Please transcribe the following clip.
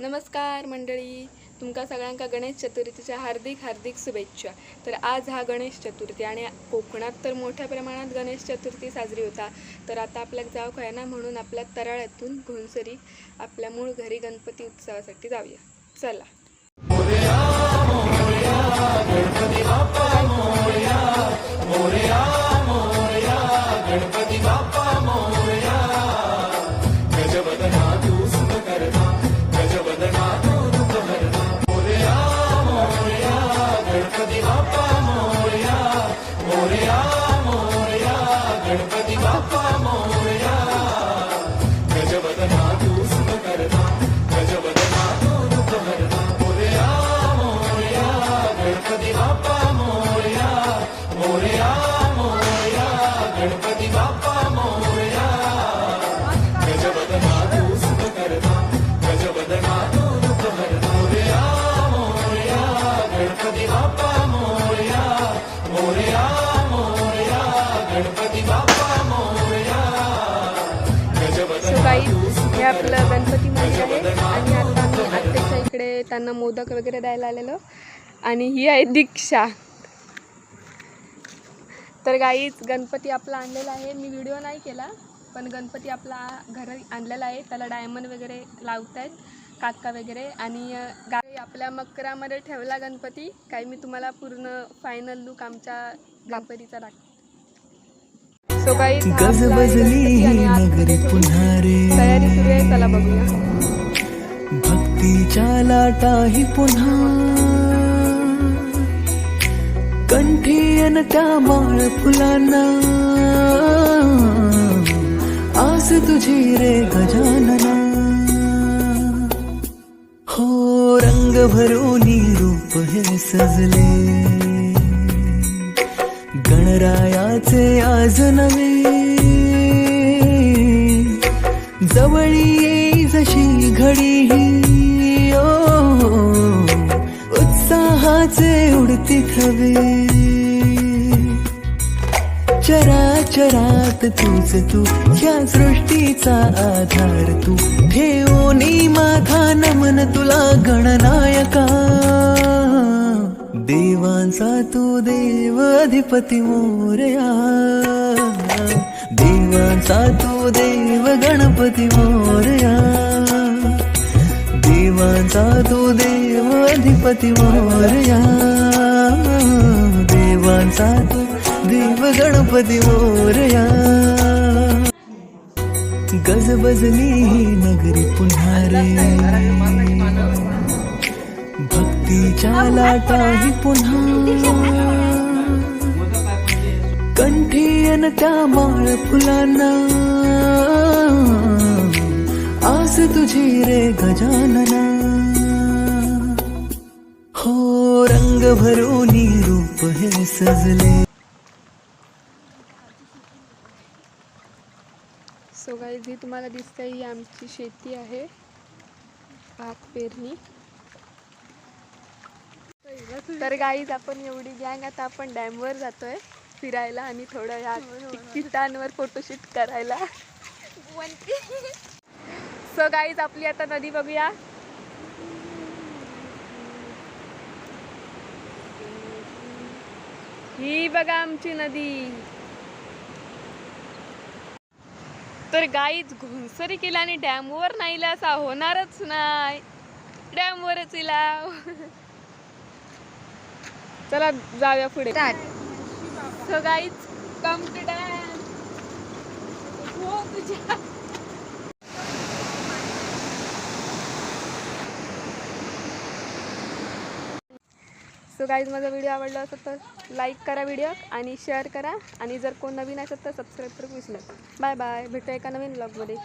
नमस्कार मंडळी. तुमका सगळ्यांका गणेश चतुर्थीच्या हार्दिक हार्दिक शुभेच्छा. तर आज हा गणेश चतुर्थी आणि कोकणात तर मोठ्या प्रमाणात गणेश चतुर्थी साजरी होता. तर आता आपल्याला जाऊ काय ना म्हणून आपल्या तराळ्यातून घोणसरी आपल्या मूळ घरी गणपती उत्सवासाठी जाऊया. चला. सो हे आपलं गणपती मंदिर आहे. आणि आता आम्ही आत्याच्या इकडे त्यांना मोदक वगैरे द्यायला आलेलो. आणि ही आहे दीक्षा. तर गाईच गणपती आपला आणलेला आहे. मी व्हिडिओ नाही केला पण गणपती आपला घरी आणलेला आहे. त्याला डायमंड वगैरे लावतायत काका वगैरे. आणि गाई आपल्या मकरामध्ये ठेवला गणपती. काही मी तुम्हाला पूर्ण फायनल लुक आमच्या गणपतीचा दाखव हा गणपती आणि आतमध्ये नगरी पुन्हा रे. तयारी सुरू आहे चला बघूया. भक्तीच्या लाटाही पुन्हा. कंठी अन त्या माळ फुलांना. आस तुझी रे गजानना. हो रंग भरूनी रूप हे सजले. नवे. जवळी ये जशी घडी ही ओ उत्साहाचे उडती थवे. चराचरात तूच तू या सृष्टीचा आधार तू. ठेवोनी माझा नमन तुला गणनायका. देवांचा तू देव अधिपती मोरया. देवांचा तू देव गणपती मोरया. देवांचा तू देव अधिपती मोरया. देवांचा तू देव गणपती मोरया. गजबजली ही नगरी पुन्हा रे. भक्तीच्या लाटाही पुन्हा. कंठी अन त्या माळ फुलांना. आस तुझी रे गजानना. हो रंग भरूनी रूप हे सजले. सो गाईज ही तुम्हाला दिसते ही आमची शेती आहे. भात पेरणी. तर गाईज आपण एवढी गँग आता आपण डॅमवर जातोय फिरायला आणि थोडं ह्या तिकिटांवर फोटोशूट करायला. सो गाईज आपली आता नदी बघूया. ही बघा आमची नदी. तर गाईच घुसरी केला आणि डॅमवर नाही असा होणारच नाही. डॅमवरच इला चला जाऊया पुढे. सो गाईच कम टू डॅम हो तुझ्या. सो गाईज माझा व्हिडिओ आवडला असेल तर लाईक करा व्हिडिओ आणि शेअर करा. आणि जर कोण नवीन असेल तर सबस्क्राईब करू विसरू बाय बाय भेटूया एका नवीन ब्लॉगमध्ये